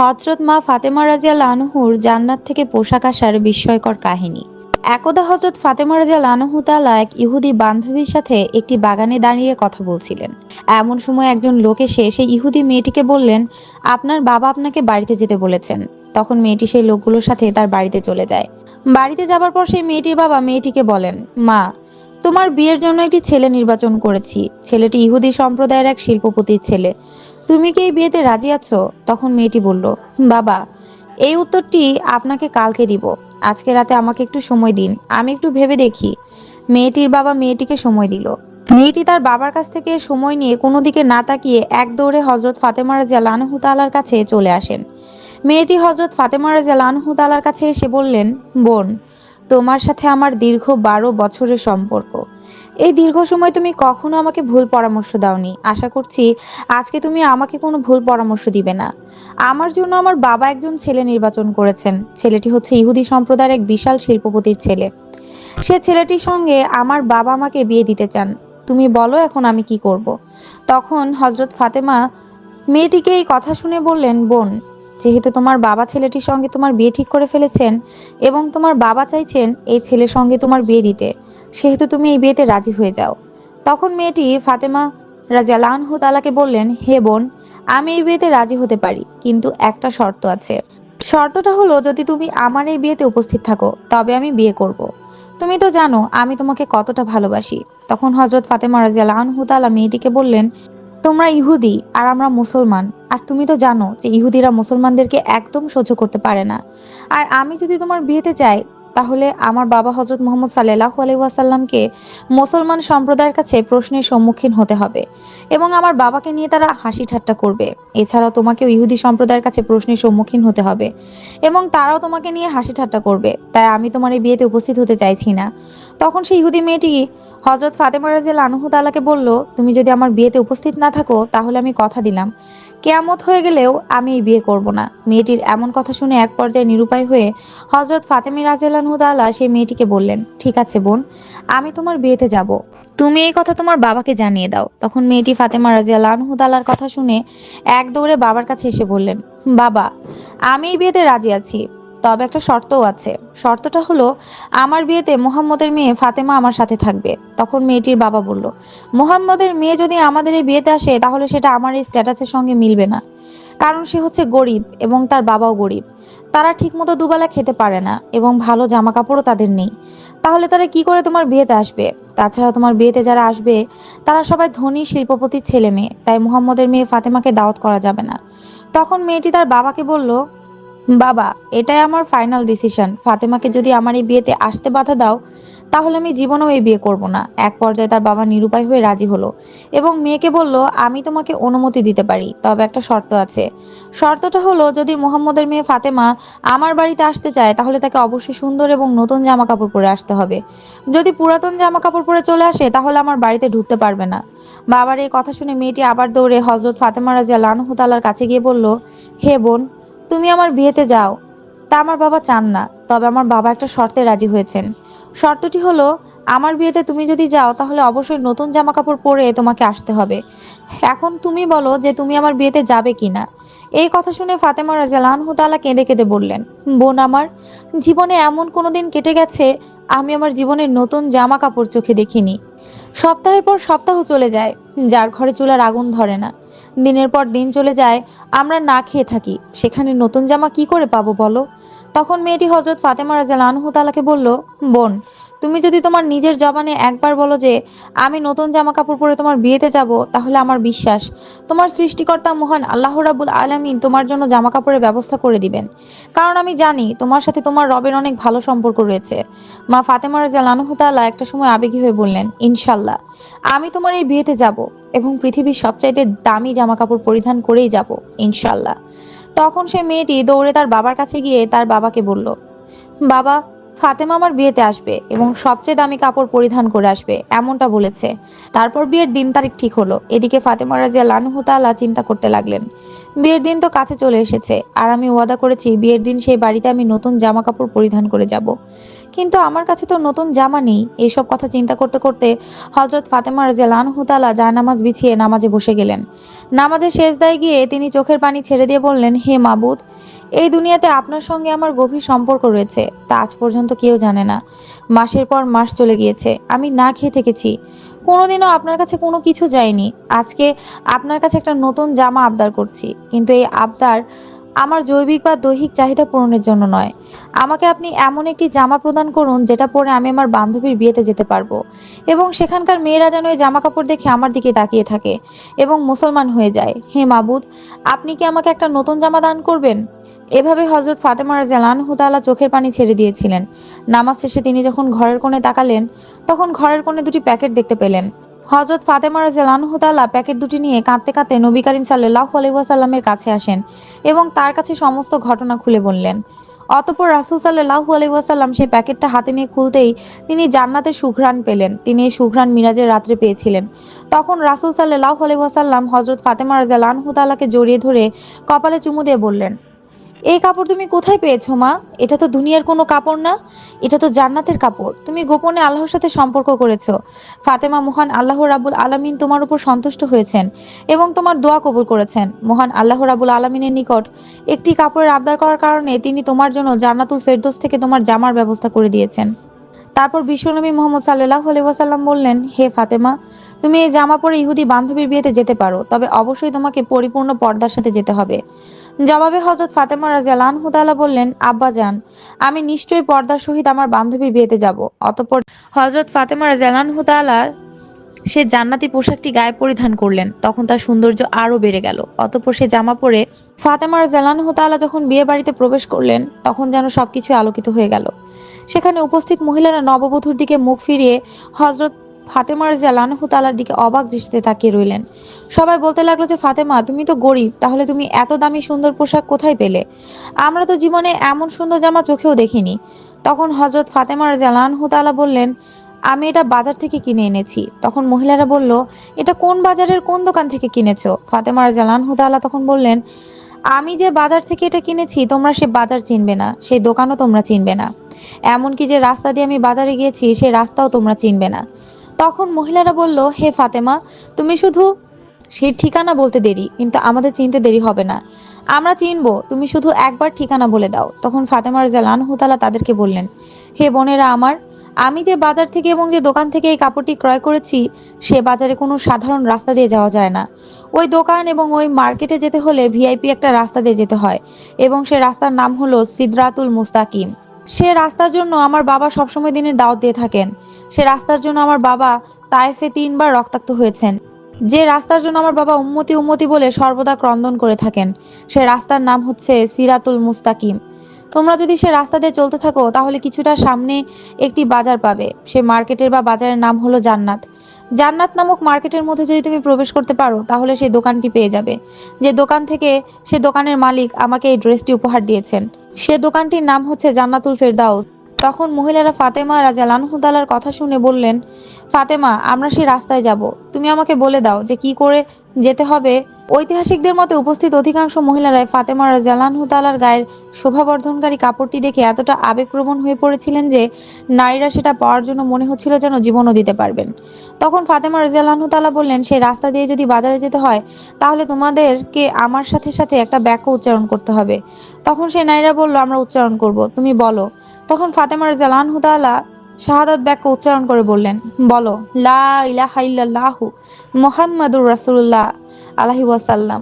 হজরত মা ফাতেমা রাজিয়াল আনহুর জান্নাত থেকে পোশাক আসার বিস্ময়কর কাহিনী। একদা হজরত ফাতেমা রাজিয়াল লানহু তালা এক ইহুদি বান্ধবীর সাথে একটি বাগানে দাঁড়িয়ে কথা বলছিলেন। এমন সময় একজন লোক এসে সেই ইহুদি মেয়েটিকে বললেন, আপনার বাবা আপনাকে বাড়িতে যেতে বলেছেন। তখন মেয়েটি সেই লোকগুলোর সাথে তার বাড়িতে চলে যায়। বাড়িতে যাবার পর সেই মেয়েটির বাবা মেয়েটিকে বলেন, মা, তোমার বিয়ের জন্য একটি ছেলে নির্বাচন করেছি। ছেলেটি ইহুদি সম্প্রদায়ের এক শিল্পপতির ছেলে। তুমি কি এই বিয়েতে রাজি আছো? তখন মেয়েটি বলল বাবা। এই উত্তরটি আপনাকে কালকে দিব। আজকে রাতে আমাকে একটু সময় দিন। আমি একটু ভেবে দেখি। মেয়েটির বাবা মেয়েটিকে সময় দিল। মেয়েটি তার বাবার কাছ থেকে সময় নিয়ে কোনো দিকে না তাকিয়ে এক দৌড়ে হজরত ফাতেমা রাজিয়া লানহু তালার কাছে চলে আসেন। মেয়েটি হজরত ফাতেমা রাজিয়া লানহু তালার কাছে এসে বললেন, বোন, তোমার সাথে আমার দীর্ঘ বারো বছরের সম্পর্ক। এই দীর্ঘ সময় তুমি কখনো আমাকে ভুল পরামর্শ দাওনি। আশা করছি আজকে তুমি আমাকে কোনো ভুল পরামর্শ দিবে না। আমার জন্য আমার বাবা একজন ছেলে নির্বাচন করেছেন। ছেলেটি হচ্ছে ইহুদি সম্প্রদায়ের এক বিশাল শিল্পপতির ছেলে। সে ছেলেটির সঙ্গে আমার বাবা আমাকে বিয়ে দিতে চান। তুমি বলো এখন আমি কি করব। তখন হজরত ফাতেমা মেয়েটিকে এই কথা শুনে বললেন, বোন, যেহেতু তোমার বাবা ছেলেটির সঙ্গে তোমার বিয়ে ঠিক করে ফেলেছেন এবং তোমার বাবা চাইছেন এই ছেলের সঙ্গে তোমার বিয়ে দিতে সেহেতু তুমি এই বিয়েতে রাজি হয়ে যাও। তখন মেয়েটি ফাতেমা রাজিয়ালানহু তালাকে বললেন, হে বোন, আমি এই বিয়েতে রাজি হতে পারি, কিন্তু একটা শর্ত আছে। শর্তটা হলো, যদি তুমি আমার এই বিয়েতে উপস্থিত থাকো, তবে আমি বিয়ে করব। তুমি তো জানো, আমি তোমাকে কতটা ভালোবাসি। তখন হজরত ফাতেমা রাজিয়ালানহু তালা মেয়েটিকে বললেন, তোমরা ইহুদি আর আমরা মুসলমান, আর তুমি তো জানো যে ইহুদিরা মুসলমানদেরকে একদম সহ্য করতে পারে না। আর আমি যদি তোমার বিয়েতে চাই তাহলে আমার বাবা হজরত মোহাম্মদ সাল্লাহ আলহিহাসাল্লামকে মুসলমান সম্প্রদায়ের কাছে প্রশ্নের সম্মুখীন হতে হবে এবং আমার বাবাকে নিয়ে তারা হাসি ঠাট্টা করবে। এছাড়াও তোমাকে ইহুদি সম্প্রদায়ের কাছে প্রশ্নের সম্মুখীন হতে হবে এবং তারাও তোমাকে নিয়ে হাসি ঠাট্টা করবে। তাই আমি তোমার এই বিয়েতে উপস্থিত হতে চাইছি না। তখন সেই ইহুদি মেয়েটি হজরত ফাতেমা রাজিয়াল আনহু তালাকে বলল, তুমি যদি আমার বিয়েতে উপস্থিত না থাকো, তাহলে আমি কথা দিলাম। কেয়ামত হয়ে গেলেও আমি এই বিয়ে করব না। মেয়েটির এমন কথা শুনে এক পর্যায়ে নিরুপায় হয়ে হজরত ফাতেমি রাজিয়ালহু তালা সেই মেয়েটিকে বললেন, ঠিক আছে বোন, আমি তোমার বিয়েতে যাব। তুমি এই কথা তোমার বাবাকে জানিয়ে দাও। তখন মেয়েটি ফাতেমা রাজিয়ালহু তালার কথা শুনে এক দৌড়ে বাবার কাছে এসে বললেন, বাবা, আমি এই বিয়েতে রাজি আছি। তবে একটা শর্তও আছে। শর্তটা হলো, আমার বিয়েতে মোহাম্মদের মেয়ে ফাতেমা আমার সাথে থাকবে। তখন মেয়েটির বাবা বলল, মোহাম্মদের মেয়ে যদি আমাদের এই বিয়েতে আসে, তাহলে সেটা আমার এই স্ট্যাটাসের সঙ্গে মিলবে না। কারণ সে হচ্ছে গরিব এবং তার বাবাও গরিব। তারা ঠিকমতো দুবেলা খেতে পারে না এবং ভালো জামা কাপড়ও তাদের নেই। তাহলে তারা কি করে তোমার বিয়েতে আসবে? তাছাড়া তোমার বিয়েতে যারা আসবে, তারা সবাই ধনী, শিল্পপতির ছেলে মেয়ে তাই মোহাম্মদের মেয়ে ফাতেমাকে দাওয়াত করা যাবে না। তখন মেয়েটি তার বাবাকে বলল বাবা, এটাই আমার ফাইনাল ডিসিশন ফাতেমাকে যদি আমার এই বিয়েতে আসতে বাধা দাও, তাহলে আমি জীবনেও এই বিয়ে করব না। এক পর্যায়ে তার বাবা নিরুপায় হয়ে রাজি হলো এবং মেয়েকে বলল, আমি তোমাকে অনুমতি দিতে পারি, তবে একটা শর্ত আছে। শর্তটা হলো, যদি মোহাম্মদের মেয়ে ফাতেমা আমার বাড়িতে আসতে চায়, তাহলে তাকে অবশ্যই সুন্দর এবং নতুন জামা কাপড় পরে আসতে হবে। যদি পুরাতন জামা কাপড় পরে চলে আসে, তাহলে আমার বাড়িতে ঢুকতে পারবে না। বাবার এই কথা শুনে মেয়েটি আবার দৌড়ে হজরত ফাতেমা রাজিয়া লানহুতালার কাছে গিয়ে বলল, হে বোন তুমি আমার বিয়েতে যাও। তা আমার বাবা চান না, তবে আমার বাবা একটা শর্তে রাজি হয়েছেন। শর্তটি হলো, আমার বিয়েতে তুমি যদি যাও, তাহলে অবশ্যই নতুন জামা কাপড় পরে তোমাকে আসতে হবে। এখন তুমি বলো যে তুমি আমার বিয়েতে যাবে কি না এই কথা শুনে ফাতেমা রাজা লানহুতালা কেঁদে কেঁদে বললেন, বোন আমার, জীবনে এমন কোনো দিন কেটে গেছে আমি আমার জীবনের নতুন জামা কাপড় চোখে দেখিনি। সপ্তাহের পর সপ্তাহ চলে যায়, যার ঘরে চুলার আগুন ধরে না। দিনের পর দিন চলে যায়, আমরা না খেয়ে থাকি। সেখানে নতুন জামা কি করে পাবো বলো? তখন মেয়েটি হজরত ফাতেমা রাজাল আনহুতালাকে বলল, বোন তুমি যদি তোমার নিজের জবানে একবার বলো যে, আমি নতুন জামা কাপড় পরে তোমার বিয়েতে যাব, তাহলে আমার বিশ্বাস। তোমার সৃষ্টিকর্তা মহান আল্লাহ রাবুল আলামিন তোমার জন্য জামা কাপড়ের ব্যবস্থা করে দিবেন। কারণ আমি জানি, তোমার সাথে তোমার রবের অনেক ভালো সম্পর্ক রয়েছে। মা ফাতেমা রাজাল আনহু একটা সময় আবেগী হয়ে বললেন ইনশাল্লাহ আমি তোমার এই বিয়েতে যাব এবং পৃথিবীর সবচাইতে দামি জামা কাপড় পরিধান করেই যাব ইনশাল্লাহ তখন সে মেয়েটি দৌড়ে তার বাবার কাছে গিয়ে তার বাবাকে বলল, বাবা ফাতেমা আমার বিয়েতে আসবে এবং সবচেয়ে দামি কাপড় পরিধান করে আসবে, এমনটা বলেছে। তারপর বিয়ের দিন তারিখ ঠিক হলো। এদিকে ফাতেমা রাজিয়া লানহুতালা চিন্তা করতে লাগলেন। বিয়ের দিন তো কাছে চলে এসেছে, আর আমি ওয়াদা করেছি বিয়ের দিন সেই বাড়িতে আমি নতুন জামা কাপড় পরিধান করে যাব। কিন্তু আমার কাছে তো নতুন জামা নেই। এইসব কথা চিন্তা করতে করতে হজরত ফাতেমা রাজিয়াল হুতালা জায়নামাজ বিছিয়ে নামাজে বসে গেলেন। নামাজের শেষ দায় গিয়ে তিনি চোখের পানি ছেড়ে দিয়ে বললেন, হে মাবুদ, এই দুনিয়াতে আপনার সঙ্গে আমার গভীর সম্পর্ক রয়েছে। তা আজ পর্যন্ত কেউ জানে না। মাসের পর মাস চলে গিয়েছে। আমি না খেয়ে থেকেছি। কোনোদিনও আপনার কাছে কোনো কিছু যায়নি। আজকে আপনার কাছে একটা নতুন জামা আবদার করছি। কিন্তু এই আবদার আমার জৈবিক বা দৈহিক চাহিদা পূরণের জন্য নয়। আমাকে আপনি এমন একটি জামা প্রদান করুন, যেটা পরে আমি আমার বান্ধবীর বিয়েতে যেতে পারব। এবং সেখানকার মেয়েরা যেন এই জামা কাপড় দেখে আমার দিকে তাকিয়ে থাকে এবং মুসলমান হয়ে যায়। হে মাবুদ, আপনি কি আমাকে একটা নতুন জামা দান করবেন? এভাবে হজরত ফাতেমা রাজিয়াল হুতালা চোখের পানি ছেড়ে দিয়েছিলেন। নামাজ শেষে তিনি যখন ঘরের কোণে তাকালেন, তখন ঘরের কোণে দুটি প্যাকেট দেখতে পেলেন। হজরত ফাতেমা রাজিয়াল হুতালা প্যাকেট দুটি নিয়ে কাঁদতে কাঁদতে নবী করিম সাল্লাহ আলাইসাল্লামের কাছে আসেন এবং তার কাছে সমস্ত ঘটনা খুলে বললেন। অতপর রাসুল সাল্লাহু আলাইসাল্লাম সেই প্যাকেটটা হাতে নিয়ে খুলতেই তিনি জান্নাতের সুঘ্রাণ পেলেন। তিনি এই সুঘ্রাণ মিরাজের রাত্রে পেয়েছিলেন। তখন রাসুল সাল্লাহ আলাইসাল্লাম হজরত ফাতেমা রাজাল আনহুতালাকে জড়িয়ে ধরে কপালে চুমু দিয়ে বললেন এই কাপড় তুমি কোথায় পেয়েছ, মা? এটা তো দুনিয়ার কোনো কাপড় না, এটা তো জান্নাতের কাপড়। তুমি গোপনে আল্লাহর সাথে সম্পর্ক করেছ। ফাতেমা মহান আল্লাহ রাবুল আলামিন তোমার উপর সন্তুষ্ট হয়েছেন এবং তোমার দোয়া কবুল করেছেন। মহান আল্লাহ রাবুল আলামিনের নিকট একটি কাপড়ের আবদার করার কারণে তিনি তোমার জন্য জান্নাতুল ফেরদোস থেকে তোমার জামার ব্যবস্থা করে দিয়েছেন। তারপর বিশ্বনবী মোহাম্মদ সাল্লাহ আলাইসাল্লাম বললেন, হে ফাতেমা, তুমি এই জামা পরে ইহুদি বান্ধবীর বিয়েতে যেতে পারো, তবে অবশ্যই তোমাকে পরিপূর্ণ পর্দার সাথে যেতে হবে। জবাবে হজরত ফাতেমা রাজিয়াল আনহুতালা বললেন, আব্বা যান, আমি নিশ্চয়ই পর্দার সহিত আমার বান্ধবীর বিয়েতে যাব। অতপর হজরত ফাতেমা রাজিয়াল আনহুতালার সে জান্নাতি পোশাকটি গায়ে পরিধান করলেন। তখন তার সৌন্দর্য আরও বেড়ে গেল। অতঃপর সে জামা পরে ফাতেমার জালানহু তাআলা যখন বিয়ে বাড়িতে প্রবেশ করলেন, তখন যেন সবকিছু আলোকিত হয়ে গেল। সেখানে উপস্থিত মহিলারা নববধূর দিকে মুখ ফিরিয়ে হজরত ফাতেমার জালানহু তালার দিকে অবাক দৃষ্টিতে তাকিয়ে রইলেন। সবাই বলতে লাগল যে, ফাতেমা, তুমি তো গরিব, তাহলে তুমি এত দামি সুন্দর পোশাক কোথায় পেলে? আমরা তো জীবনে এমন সুন্দর জামা চোখেও দেখিনি। তখন হজরত ফাতেমার জালানহু তাআলা বললেন, আমি এটা বাজার থেকে কিনে এনেছি। তখন মহিলারা বলল, এটা কোন বাজারের কোন দোকান থেকে কিনেছো? ফাতেমা জালান হুদালা তখন বললেন, আমি যে বাজার থেকে এটা কিনেছি, তোমরা সে বাজার চিনবে না সেই দোকানও তোমরা চিনবে না। এমনকি যে রাস্তা দিয়ে আমি বাজারে গিয়েছি, সে রাস্তাও তোমরা চিনবে না। তখন মহিলারা বলল, হে ফাতেমা, তুমি শুধু সেই ঠিকানা বলতে দেরি, কিন্তু আমাদের চিনতে দেরি হবে না। আমরা চিনব, তুমি শুধু একবার ঠিকানা বলে দাও। তখন ফাতেমার জালান হুতালা তাদেরকে বললেন, হে বোনেরা আমার, আমি যে বাজার থেকে এবং যে দোকান থেকে এই কাপড়টি ক্রয় করেছি, সে বাজারে কোনো সাধারণ রাস্তা দিয়ে যাওয়া যায় না। ওই দোকান এবং ওই মার্কেটে যেতে হলে ভিআইপি একটা রাস্তা দিয়ে যেতে হয় এবং সে রাস্তার নাম হলো সিদরাতুল মুস্তাকিম। সে রাস্তার জন্য আমার বাবা সবসময় দিনের দাওয়াত দিয়ে থাকেন। সে রাস্তার জন্য আমার বাবা তায়েফে তিনবার রক্তাক্ত হয়েছেন। যে রাস্তার জন্য আমার বাবা উম্মতি উম্মতি বলে সর্বদা ক্রন্দন করে থাকেন, সে রাস্তার নাম হচ্ছে সিরাতুল মুস্তাকিম। তোমরা যদি সে রাস্তা দিয়ে চলতে থাকো, তাহলে কিছুটা সামনে একটি বাজার পাবে। সে মার্কেটের বা বাজারের নাম হলো জান্নাত। জান্নাত নামক মার্কেটের মধ্যে যদি তুমি প্রবেশ করতে পারো, তাহলে সেই দোকানটি পেয়ে যাবে। যে দোকান থেকে সে দোকানের মালিক আমাকে এই ড্রেসটি উপহার দিয়েছেন। সে দোকানটির নাম হচ্ছে জান্নাতুল ফেরদাউস। তখন মহিলারা ফাতেমা রাজা লানহুদালার কথা শুনে বললেন, ফাতেমা, আমরা সেই রাস্তায় যাব। তুমি আমাকে বলে দাও যে কি করে যেতে হবে ঐতিহাসিকদের মতে উপস্থিত অধিকাংশ মহিলারাই ফাতেমা রাজিয়ালানহু তালার গায়ের শোভাবর্ধনকারী কাপড়টি দেখে এতটা আবেগপ্রবণ হয়ে পড়েছিলেন যে নারীরা সেটা পাওয়ার জন্য মনে হচ্ছিল যেন জীবনও দিতে পারবেন। তখন ফাতেমা রাজিয়ালানহু তালা বললেন সেই রাস্তা দিয়ে যদি বাজারে যেতে হয়, তাহলে তোমাদেরকে আমার সাথে সাথে একটা বাক্য উচ্চারণ করতে হবে। তখন সেই নারীরা বলল, আমরা উচ্চারণ করব, তুমি বলো। তখন ফাতেমা রাজিয়ালানহু তালা শাহাদাত বাক্য উচ্চারণ করে বললেন, বলো, লা ইলাহা ইল্লাল্লাহু মুহাম্মাদুর রাসূলুল্লাহ। আলাহি ওয়াসাল্লাম।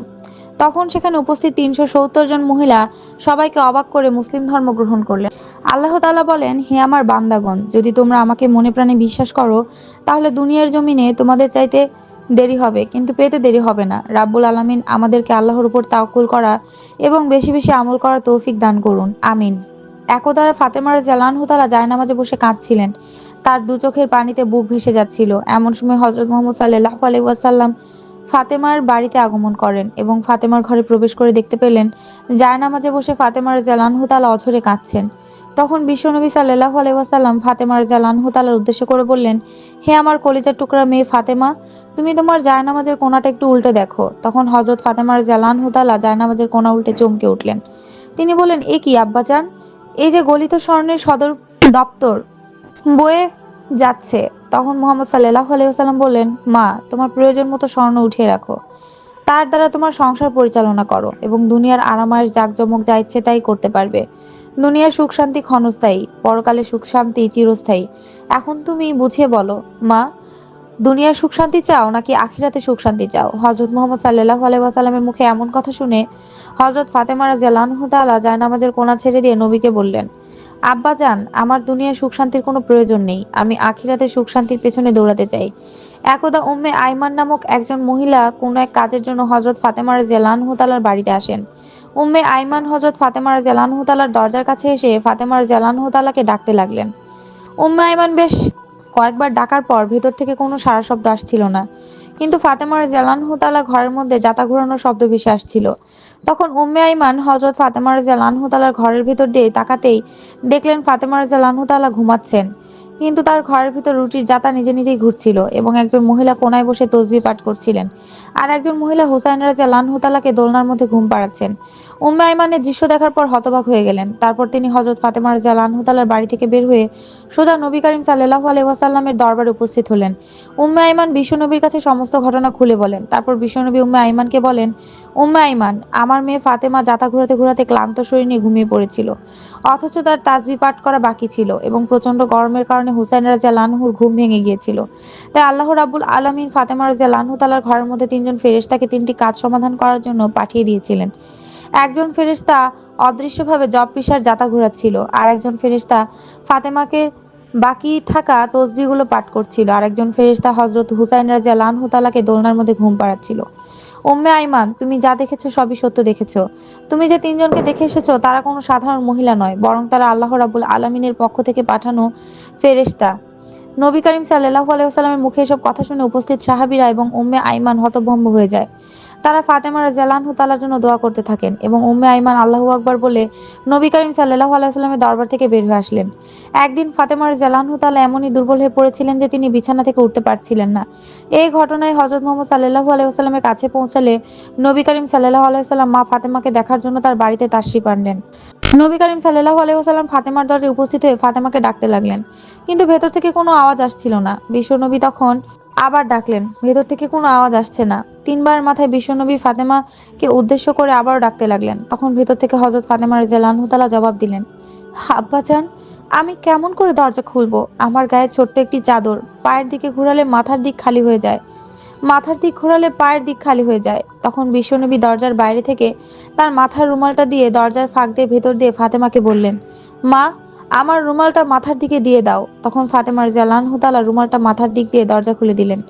তখন সেখানে উপস্থিত তিনশো সত্তর জন মহিলা সবাইকে অবাক করে মুসলিম ধর্ম গ্রহণ করলেন। আল্লাহ তাআলা বলেন, হে আমার বান্দাগণ, যদি তোমরা আমাকে মনে প্রাণে বিশ্বাস করো, তাহলে দুনিয়ার জমিনে তোমাদের চাইতে দেরি হবে, কিন্তু পেতে দেরি হবে না। রাব্বুল আলামিন আমাদেরকে আল্লাহর উপর তাওকুল করা এবং বেশি বেশি আমল করার তৌফিক দান করুন। আমিন। একদা ফাতেমার জালানহু তালা জায়নামাজে বসে কাঁদছিলেন। তার দু চোখের পানিতে বুক ভেসে যাচ্ছিল। এমন সময় হজরত মোহাম্মদ সাল্লাহ আলাইহি ওয়াসাল্লাম ফাতেমার বাড়িতে আগমন করেন এবং ফাতেমার ঘরে প্রবেশ করে দেখতে পেলেন জায়নামাজে বসে ফাতেমার জালানহু তালা অঝরে কাঁদছেন। তখন বিশ্বনবী সাল্লাহ আলাইসাল্লাম ফাতেমার জালানহু তালার উদ্দেশ্য করে বললেন, হে আমার কলিজার টুকরা মেয়ে ফাতেমা, তুমি তোমার জায়নামাজের কোনাটা একটু উল্টে দেখো। তখন হজরত ফাতেমার জালানহু তালা জায়নামাজের কোনা উল্টে চমকে উঠলেন। তিনি বলেন এ কি আব্বাজান? এই যে গলিত স্বর্ণের সদর দপ্তর বয়ে যাচ্ছে। তখন মোহাম্মদ সাল্লাহ আলাইসাল্লাম বললেন, মা, তোমার প্রয়োজন মতো স্বর্ণ উঠিয়ে রাখো। তার দ্বারা তোমার সংসার পরিচালনা করো এবং দুনিয়ার আরামায়ের জাকজমক যা ইচ্ছে তাই করতে পারবে। দুনিয়ার সুখ শান্তি ক্ষণস্থায়ী, পরকালে সুখ শান্তি চিরস্থায়ী। এখন তুমি বুঝিয়ে বলো, মা, দুনিয়ার সুখ শান্তি চাও নাকি আখিরাতে সুখ শান্তি চাও? হজরত মোহাম্মদ সাল্লাহ আলাইসাল্লামের মুখে এমন কথা শুনে হজরত ফাতেমা রাজিয়াল্লাহু তাআলা জায়নামাজের কোনা ছেড়ে দিয়ে নবীকে বললেন আব্বা যান আমার দুনিয়ার সুখ শান্তির কোনো প্রয়োজন নেই। আমি আখিরাতে সুখ শান্তির পেছনে দৌড়াতে চাই। একদা উম্মে আইমান নামক একজন মহিলা কোনো এক কাজের জন্য হজরত ফাতেমা রাজিয়াল্লাহু তাআলার বাড়িতে আসেন। উম্মে আইমান হজরত ফাতেমা রাজিয়াল্লাহু হুতালার দরজার কাছে এসে ফাতেমা রাজিয়াল্লাহু তাআলাকে ডাকতে লাগলেন। উম্মে আইমান বেশ কয়েকবার ডাকার পর ভেতর থেকে কোনো সারা শব্দ আসছিল না। কিন্তু ফাতেমার জালানহু হুতালা ঘরের মধ্যে যাতা ঘোরানোর শব্দ ভেসে আসছিল। তখন উম্মে আইমান হজরত ফাতেমা জালানহু তালার ঘরের ভিতর দিয়ে তাকাতেই দেখলেন ফাতেমা জালানহু তালা ঘুমাচ্ছেন। কিন্তু তার ঘরের ভিতর রুটির জাতা নিজে নিজেই ঘুরছিল এবং একজন মহিলা কোনায় বসে তসবি পাঠ করছিলেন। আর একজন মহিলা হুসাইন রাজা লানহুতালাকে দোলনার মধ্যে ঘুম পাড়াচ্ছেন। উম্মে আইমানের দৃশ্য দেখার পর হতবাক হয়ে গেলেন। তারপর তিনি হজরত ফাতেমা রাজা লানহুতালার বাড়ি থেকে বের হয়ে সোজা নবী করিম সাল্লাহ আলহাসাল্লামের দরবারে উপস্থিত হলেন। উম্মে আইমান বিশ্বনবীর কাছে সমস্ত ঘটনা খুলে বলেন। তারপর বিশ্বনবী উম্মে আইমানকে বলেন, উম্মে আইমান, আমার মেয়ে ফাতেমা যাতা ঘুরাতে ঘুরাতে ক্লান্ত শরীর নিয়ে ঘুমিয়ে পড়েছিল। অথচ তার তাজবি পাঠ করা বাকি ছিল এবং প্রচণ্ড গরমের কারণে হুসাইন রাজা লানহুর ঘুম ভেঙে গিয়েছিল। তাই আল্লাহ রাবুল আলমিন ফাতেমা রাজা তালার ঘরের মধ্যে তিনজন ফেরেশতাকে তিনটি কাজ সমাধান করার জন্য পাঠিয়ে দিয়েছিলেন। একজন ফেরেশতা অদৃশ্যভাবে জব পিসার যাতা ঘোরাচ্ছিল আর একজন ফেরেশতা ফাতেমাকে বাকি থাকা তসবিগুলো পাঠ করছিল আর একজন ফেরেশতা হজরত হুসাইন লানহু তালাকে দোলনার মধ্যে ঘুম পাড়াচ্ছিল। উম্মে আইমান, তুমি যা দেখেছ সবই সত্য দেখেছ। তুমি যে তিনজনকে দেখে এসেছ, তারা কোনো সাধারণ মহিলা নয়, বরং তারা আল্লাহ রাবুল আলমিনের পক্ষ থেকে পাঠানো ফেরেস্তা নবী করিম সাল্লাহ আলাইসাল্লামের মুখে এসব কথা শুনে উপস্থিত সাহাবিরা এবং উম্মে আইমান হতভম্ব হয়ে যায়। তারা ফাতেমা রাজালানহু তালার জন্য দোয়া করতে থাকেন এবং উম্মে আইমান আল্লাহু আকবর বলে নবী করিম সাল্লাহ আলাইসাল্লামের দরবার থেকে বের হয়ে আসলেন। একদিন ফাতেমা রাজালানহু তালা এমনই দুর্বল হয়ে পড়েছিলেন যে তিনি বিছানা থেকে উঠতে পারছিলেন না। এই ঘটনায় হজরত মোহাম্মদ সাল্লাহু আলাইসাল্লামের কাছে পৌঁছালে নবী করিম সাল্লাহ আলাইসাল্লাম মা ফাতেমাকে দেখার জন্য তার বাড়িতে তাশরিফ আনলেন। নবী করিম সাল্লাহ আলাইসাল্লাম ফাতেমার দরজায় উপস্থিত হয়ে ফাতেমাকে ডাকতে লাগলেন। কিন্তু ভেতর থেকে কোনো আওয়াজ আসছিল না। বিশ্বনবী তখন আবার ডাকলেন, ভেতর থেকে কোনো আওয়াজ আসছে না। তিনবার মাথায় বিশ্বনবী ফাতেমাকে উদ্দেশ্য করে আবারও ডাকতে লাগলেন। তখন ভেতর থেকে হজরত ফাতেমা রেজালানহুতালা জবাব দিলেন আব্বাজান আমি কেমন করে দরজা খুলবো? আমার গায়ে ছোট্ট একটি চাদর, পায়ের দিকে ঘোরালে মাথার দিক খালি হয়ে যায়, মাথার দিক ঘোরালে পায়ের দিক খালি হয়ে যায়। তখন বিশ্বনবী দরজার বাইরে থেকে তার মাথার রুমালটা দিয়ে দরজার ফাঁক দিয়ে ভেতর দিয়ে ফাতেমাকে বললেন, মা আমার রুমালটা মাথার দিকে দিয়ে দাও। তখন ফাতেমার জালানহুতালা রুমালটা মাথার দিক দিয়ে দরজা খুলে দিলেন।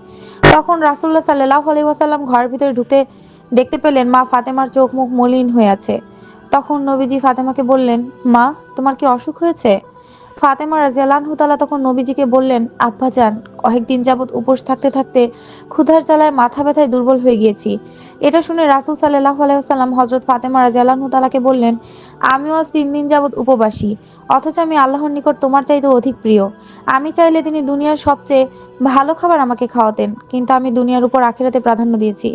তখন রাসুল্লাহ সাল্লাহ আলি ওয়াসাল্লাম ঘরের ভিতরে ঢুকতে দেখতে পেলেন, মা ফাতেমার চোখ মুখ মলিন হয়ে আছে। তখন নবীজি ফাতেমাকে বললেন, মা, তোমার কি অসুখ হয়েছে? ফাতেমা রাজিয়ালানহু তালা তখন নবীজিকে বললেন, আব্বা যান, কয়েকদিন যাবৎ উপোস থাকতে থাকতে ক্ষুধার চালায় মাথা ব্যথায় দুর্বল হয়ে গিয়েছি। এটা শুনে রাসুল সাল্লাহ আলাইসাল্লাম হজরত ফাতেমা রাজিয়ালানহু তালাকে বললেন, আমিও আজ তিন দিন যাবৎ উপবাসী, অথচ আমি আল্লাহর নিকট তোমার চাইতে অধিক প্রিয়। আমি চাইলে তিনি দুনিয়ার সবচেয়ে ভালো খাবার আমাকে খাওয়াতেন, কিন্তু আমি দুনিয়ার উপর আখেরাতে প্রাধান্য দিয়েছি।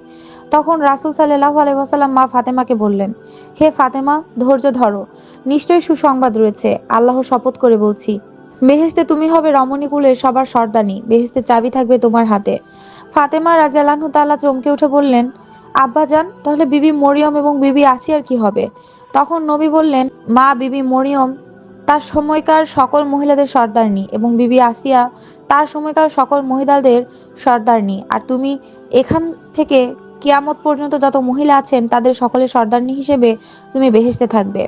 তখন রাসুল সাল্লাহ আলহাম মা ফাতেমাকে বললেন, হে ফাতেমা, ধৈর্য ধরো। নিশ্চয়ই সুসংবাদ রয়েছে। আল্লাহর শপথ করে বলছি বেহেস্তে তুমি হবে রমণীকুলের সবার সর্দানি বেহেস্তে চাবি থাকবে তোমার হাতে। ফাতেমা রাজা রাজিয়ালাহু তাল্লাহ চমকে উঠে বললেন আব্বাজান তাহলে বিবি মরিয়ম এবং বিবি আসিয়ার কি হবে? তখন নবী বললেন, মা, বিবি মরিয়ম, তার সময়কার সকল মহিলাদের সর্দারনি এবং বিবি আসিয়া তার সময়কার সকল মহিলাদের সর্দারনি। আর তুমি এখান থেকে কিয়ামত পর্যন্ত যত মহিলা আছেন তাদের সকলের সর্দারনি হিসেবে তুমি বেহেসতে থাকবে।